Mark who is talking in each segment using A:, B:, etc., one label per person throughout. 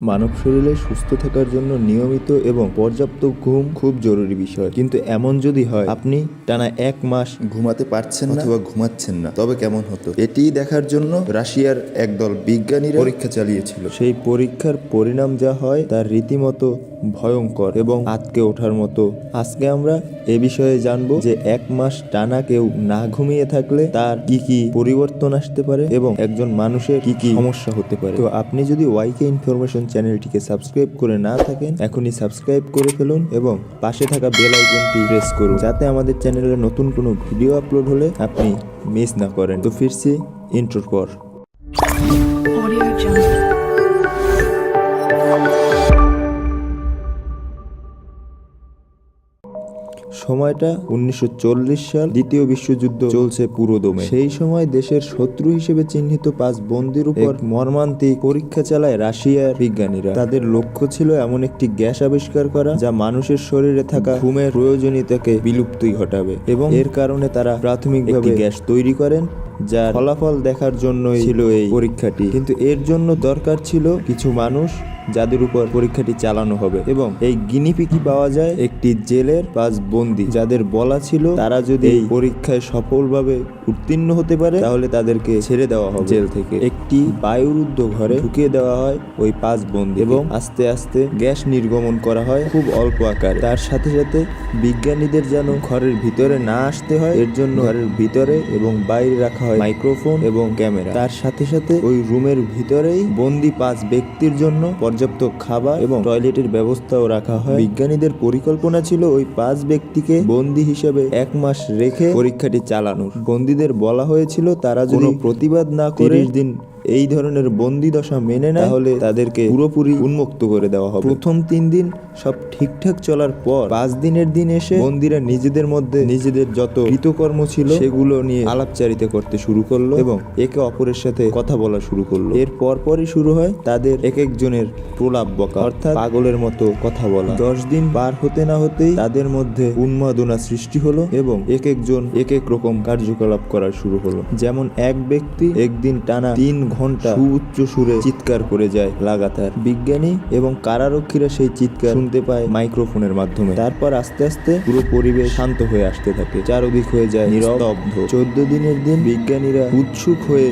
A: মানব শরীরে সুস্থ থাকার জন্য নিয়মিত এবং পর্যাপ্ত ঘুম খুব জরুরি বিষয়। কিন্তু এমন যদি হয় আপনি টানা এক মাস
B: ঘুমাতে পারছেন না অথবা ঘুমাচ্ছেন না। তবে কেমন হতো? এটিই দেখার জন্য রাশিয়ার একদল বিজ্ঞানীরা পরীক্ষা চালিয়েছিল।
A: সেই পরীক্ষার পরিণাম যা হয় তার রীতিমতো ভয়ঙ্কর এবং আতকে ওঠার মতো। আজকে আমরা এ বিষয়ে জানব যে এক মাস টানা কেউ না ঘুমিয়ে থাকলে তার কি কি পরিবর্তন আসতে পারে এবং একজন মানুষের কি কি সমস্যা হতে পারে। তো আপনি যদি ওয়াইকে ইনফরমেশন চ্যানেলটিকে সাবস্ক্রাইব করে না থাকেন, এখনই সাবস্ক্রাইব করে ফেলুন এবং পাশে থাকা বেল আইকনটি প্রেস করুন যাতে আমাদের চ্যানেলে নতুন কোনো ভিডিও আপলোড হলে আপনি মিস না করেন। তো ফিরছি ইন্ট্রোর পর। সময়টা উনিশশো চল্লিশ সাল দ্বিতীয় বিশ্বযুদ্ধ চলছে পুরোদমে। সেই সময় দেশের শত্রু হিসেবে চিহ্নিত পাঁচ বন্দির উপর মর্মান্তিক পরীক্ষা চালায় রাশিয়ার বিজ্ঞানীরা। তাদের লক্ষ্য ছিল এমন একটি গ্যাস আবিষ্কার করা যা মানুষের শরীরে থাকা ঘুমের প্রয়োজনীয়তাকে বিলুপ্তই ঘটাবে এবং এর কারণে তারা প্রাথমিকভাবে গ্যাস তৈরি করেন যার ফলাফল দেখার জন্যই ছিল এই পরীক্ষাটি। কিন্তু এর জন্য দরকার ছিল কিছু মানুষ যাদের উপর পরীক্ষাটি চালানো হবে এবং এই গিনিপিকি পাওয়া যায় একটি জেলের পাঁচ বন্দি। যাদের বলা ছিল তারা যদি এই পরীক্ষায় সফলভাবে উত্তীর্ণ হতে পারে, তাহলে তাদেরকে ছেড়ে দেওয়া হবে। জেল থেকে একটি বায়ুরুদ্ধ ঘরে ঢুকিয়ে দেওয়া হয় ওই পাঁচ বন্দি এবং আস্তে আস্তে গ্যাস নির্গমন করা হয় খুব অল্প আকারে। তার সাথে সাথে বিজ্ঞানীদের যেন ঘরের ভিতরে না আসতে হয়, এর জন্য ঘরের ভিতরে এবং বাইরে রাখা হয় মাইক্রোফোন এবং ক্যামেরা। তার সাথে সাথে ওই রুমের ভিতরেই বন্দি পাঁচ ব্যক্তির জন্য পর্যাপ্ত খাবার এবং টয়লেটের ব্যবস্থাও রাখা হয়। বিজ্ঞানীদের পরিকল্পনা ছিল ওই পাঁচ ব্যক্তিকে বন্দি হিসেবে এক মাস রেখে পরীক্ষাটি চালানোর। বন্দীদের বলা হয়েছিল তারা যদি প্রতিবাদ না করে দিন এই ধরনের বন্দি দশা মেনে নেয়, তাহলে তাদেরকে পুরোপুরি উন্মুক্ত করে দেওয়া হবে। প্রথম তিন দিন সব ঠিকঠাক চলার পর পাঁচ দিনের দিন এসে বন্দিরা নিজেদের মধ্যে নিজেদের যত কৃতকর্ম ছিল সেগুলো নিয়ে আলাপচারিতা করতে শুরু করল এবং একে অপরের সাথে কথা বলা শুরু করল। এর পরপরই শুরু হয় তাদের এক একজনের প্রলাপ বকা, অর্থাৎ পাগলের মতো কথা বলা। দশ দিন পার হতে না হতেই তাদের মধ্যে উন্মাদনা সৃষ্টি হলো এবং এক একজন এক এক রকম কার্যকলাপ করা শুরু হলো। যেমন এক ব্যক্তি একদিন টানা তিন ঘণ্টা সুউচ্চ সুরে চিৎকার করে যায় লাগাতার। বিজ্ঞানী এবং কারারক্ষীরা সেই চিৎকার শুনতে পায় মাইক্রোফোনের মাধ্যমে। তারপর আস্তে আস্তে পুরো পরিবেশ শান্ত হয়ে আসতে থাকে। চারদিক হয়ে যায় নিরস্তব্ধ চোদ্দ দিনের দিন বিজ্ঞানীরা উৎসুক হয়ে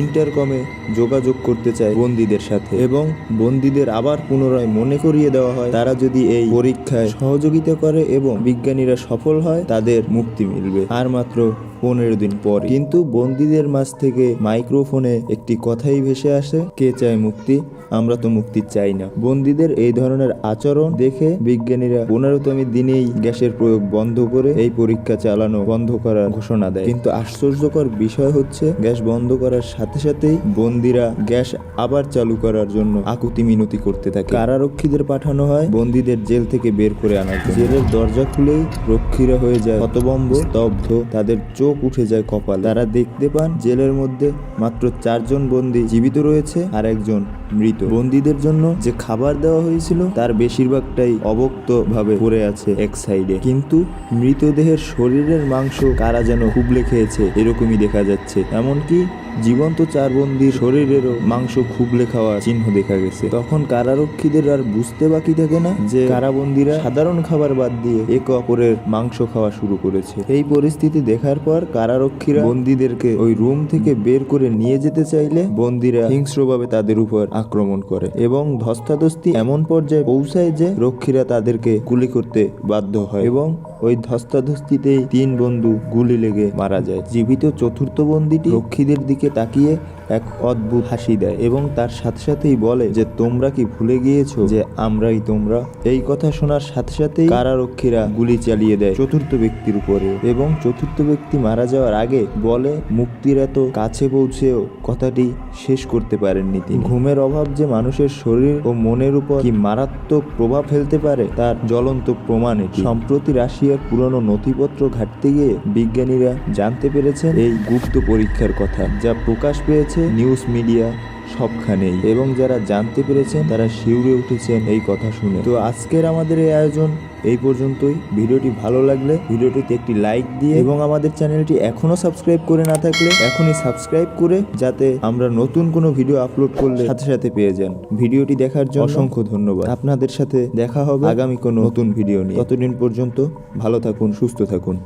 A: ইন্টারকমে যোগাযোগ করতে চায় বন্দীদের সাথে এবং বন্দীদের আবার পুনরায় মনে করিয়ে দেওয়া হয়, তারা যদি এই পরীক্ষায় সহযোগিতা করে এবং বিজ্ঞানীরা সফল হয়, তাদের মুক্তি মিলবে। আর মাত্র পনেরো দিন পর। কিন্তু বন্দীদের মাঝ থেকে মাইক্রোফোনে একটি কথাই ভেসে আসে, কে চায় মুক্তি? আমরা তো মুক্তি চাই না। বন্দীদের এই ধরনের আচরণ দেখে বিজ্ঞানীরা পনেরোতম দিনেই গ্যাসের প্রয়োগ বন্ধ করে এই পরীক্ষা চালানো বন্ধ করার ঘোষণা দেয়। কিন্তু আশ্চর্যকর বিষয় হচ্ছে, গ্যাস বন্ধ করার সাথে সাথেই বন্দীরা গ্যাস আবার চালু করার জন্য আকুতি মিনতি করতে থাকে। কারারক্ষীদের পাঠানো হয় বন্দীদের জেল থেকে বের করে আনার জেলের দরজা খুলেই রক্ষীরা হয়ে যায়। হতবম্ব, স্তব্ধ, তাদের চোখ উঠে যায় কপাল। তারা দেখতে পান জেলের মধ্যে মাত্র চারজন বন্দি জীবিত রয়েছে আর একজন মৃত। বন্দীদের জন্য যে খাবার দেওয়া হয়েছিল, তার বেশিরভাগটাই অবক্ত ভাবে পড়ে আছে এক সাইডে। কিন্তু মৃতদেহের শরীরের মাংস কারা যেন হুবলে খেয়েছে, এরকমই দেখা যাচ্ছে। এমনকি জীবন্ত চার বন্দির শরীরেরও মাংস খুবলে খাওয়া চিহ্ন দেখা গেছে। তখন কারারক্ষীদের আর বুঝতে বাকি থাকে না যে কারাবন্দিরা সাধারণ খাবার বাদ দিয়ে একে অপরের মাংস খাওয়া শুরু করেছে। এই পরিস্থিতি দেখার পর কারারক্ষীরা বন্দীদেরকে ওই রুম থেকে বের করে নিয়ে যেতে চাইলে বন্দীরা হিংস্রভাবে তাদের উপর আক্রমণ করে এবং ধস্তাধস্তি এমন পর্যায়ে পৌঁছায় যে রক্ষীরা তাদেরকে গুলি করতে বাধ্য হয় এবং ওই ধস্তাধস্তিতে তিন বন্ধু গুলি লেগে মারা যায়। জীবিত চতুর্থ বন্দীটি রক্ষীদের দিকে তাকিয়ে এক অদ্ভুত হাসি দেয় এবং তার সাথে সাথেই বলে যে, তোমরা কি ভুলে গিয়েছো যে আমরাই তোমরা? এই কথা শোনার সাথে সাথেই কারারক্ষীরা গুলি চালিয়ে দেয় চতুর্থ ব্যক্তির উপরে এবং চতুর্থ ব্যক্তি মারা যাওয়ার আগে বলে, মুক্তির এত কাছে পৌঁছেও কথাটি শেষ করতে পারেননি তিনি। ঘুমের অভাব যে মানুষের শরীর ও মনের উপর কি মারাত্মক প্রভাব ফেলতে পারে, তার জ্বলন্ত প্রমাণ এটি। সম্প্রতি রাশিয়ার পুরনো নথিপত্র ঘাটতে গিয়ে বিজ্ঞানীরা জানতে পেরেছেন এই গুপ্ত পরীক্ষার কথা, যা প্রকাশ পেয়েছে নিউজ মিডিয়া সবখানেই। এবং যারা জানতে পেরেছেন, তারা শিউরে উঠেছেন এই কথা শুনে। তো আজকের আমাদের এই আয়োজন এই পর্যন্তই। ভিডিওটি ভালো লাগলে ভিডিওটিতে একটি লাইক দিয়ে এবং আমাদের চ্যানেলটি এখনও সাবস্ক্রাইব করে না থাকলে এখনই সাবস্ক্রাইব করে যাতে আমরা নতুন কোনো ভিডিও আপলোড করলে সাথে সাথে পেয়ে যান। ভিডিওটি দেখার জন্য অসংখ্য ধন্যবাদ। আপনাদের সাথে দেখা হবে আগামী কোনো নতুন ভিডিও নিয়ে। ততদিন পর্যন্ত ভালো থাকুন, সুস্থ থাকুন।